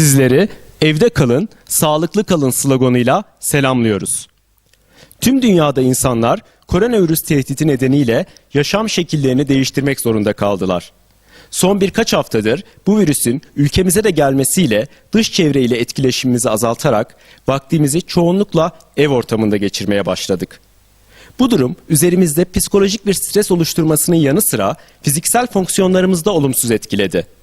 Sizleri evde kalın, sağlıklı kalın sloganıyla selamlıyoruz. Tüm dünyada insanlar koronavirüs tehdidi nedeniyle yaşam şekillerini değiştirmek zorunda kaldılar. Son birkaç haftadır bu virüsün ülkemize de gelmesiyle dış çevreyle etkileşimimizi azaltarak vaktimizi çoğunlukla ev ortamında geçirmeye başladık. Bu durum üzerimizde psikolojik bir stres oluşturmasının yanı sıra fiziksel fonksiyonlarımızda olumsuz etkiledi.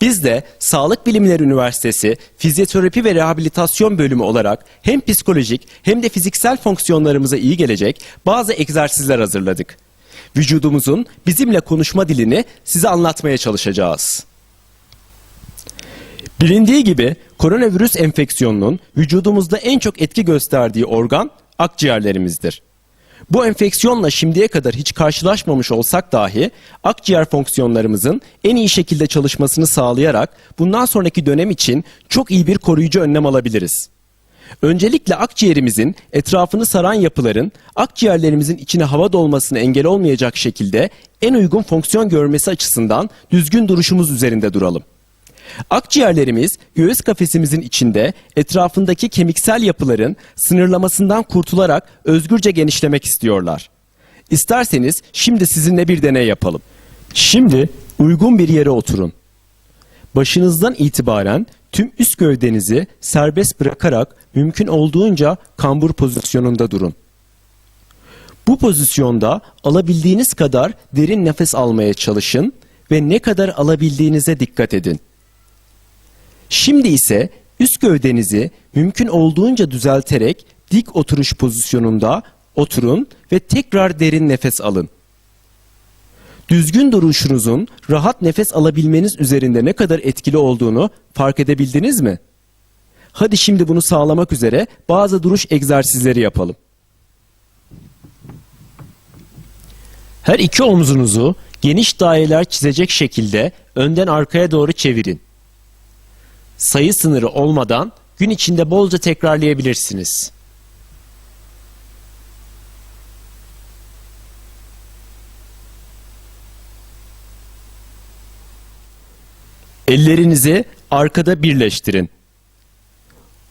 Biz de Sağlık Bilimleri Üniversitesi Fizyoterapi ve Rehabilitasyon Bölümü olarak hem psikolojik hem de fiziksel fonksiyonlarımıza iyi gelecek bazı egzersizler hazırladık. Vücudumuzun bizimle konuşma dilini size anlatmaya çalışacağız. Bilindiği gibi koronavirüs enfeksiyonunun vücudumuzda en çok etki gösterdiği organ akciğerlerimizdir. Bu enfeksiyonla şimdiye kadar hiç karşılaşmamış olsak dahi akciğer fonksiyonlarımızın en iyi şekilde çalışmasını sağlayarak bundan sonraki dönem için çok iyi bir koruyucu önlem alabiliriz. Öncelikle akciğerimizin etrafını saran yapıların akciğerlerimizin içine hava dolmasına engel olmayacak şekilde en uygun fonksiyon görmesi açısından düzgün duruşumuz üzerinde duralım. Akciğerlerimiz göğüs kafesimizin içinde etrafındaki kemiksel yapıların sınırlamasından kurtularak özgürce genişlemek istiyorlar. İsterseniz şimdi sizinle bir deney yapalım. Şimdi uygun bir yere oturun. Başınızdan itibaren tüm üst gövdenizi serbest bırakarak mümkün olduğunca kambur pozisyonunda durun. Bu pozisyonda alabildiğiniz kadar derin nefes almaya çalışın ve ne kadar alabildiğinize dikkat edin. Şimdi ise üst gövdenizi mümkün olduğunca düzelterek dik oturuş pozisyonunda oturun ve tekrar derin nefes alın. Düzgün duruşunuzun rahat nefes alabilmeniz üzerinde ne kadar etkili olduğunu fark edebildiniz mi? Hadi şimdi bunu sağlamak üzere bazı duruş egzersizleri yapalım. Her iki omzunuzu geniş daireler çizecek şekilde önden arkaya doğru çevirin. Sayı sınırı olmadan gün içinde bolca tekrarlayabilirsiniz. Ellerinizi arkada birleştirin.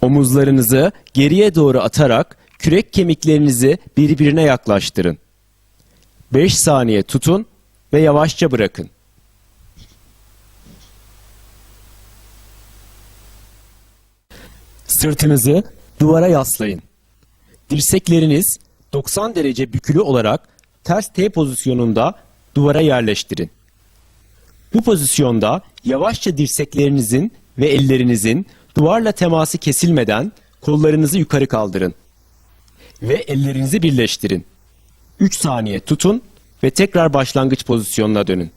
Omuzlarınızı geriye doğru atarak kürek kemiklerinizi birbirine yaklaştırın. 5 saniye tutun ve yavaşça bırakın. Sırtınızı duvara yaslayın. Dirsekleriniz 90 derece bükülü olarak ters T pozisyonunda duvara yerleştirin. Bu pozisyonda yavaşça dirseklerinizin ve ellerinizin duvarla teması kesilmeden kollarınızı yukarı kaldırın. Ve ellerinizi birleştirin. 3 saniye tutun ve tekrar başlangıç pozisyonuna dönün.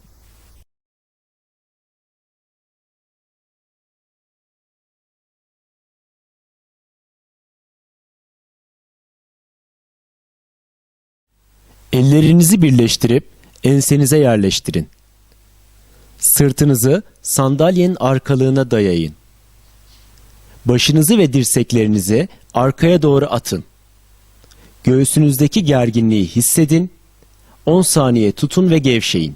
Ellerinizi birleştirip ensenize yerleştirin. Sırtınızı sandalyenin arkalığına dayayın. Başınızı ve dirseklerinizi arkaya doğru atın. Göğsünüzdeki gerginliği hissedin. 10 saniye tutun ve gevşeyin.